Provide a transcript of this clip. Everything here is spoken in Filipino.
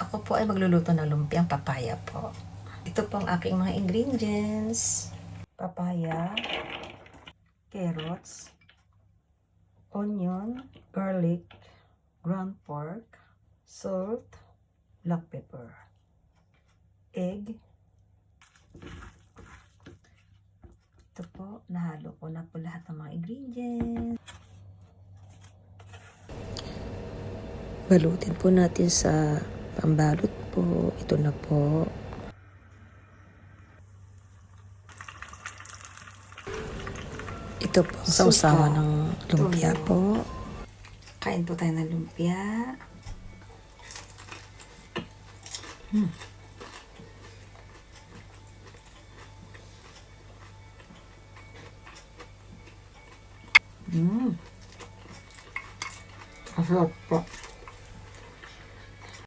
Ako po ay magluluto ng lumpiang papaya po. Ito po ang aking mga ingredients. Papaya, carrots, onion, garlic, ground pork, salt, black pepper, egg. Ito po, nahalo ko na po lahat ng mga ingredients. Balutin po natin sa pambalot po. Ito na po. Ito po ang sausawa ng lumpia po. Kain po tayo ng lumpia. Mm. Masarap po.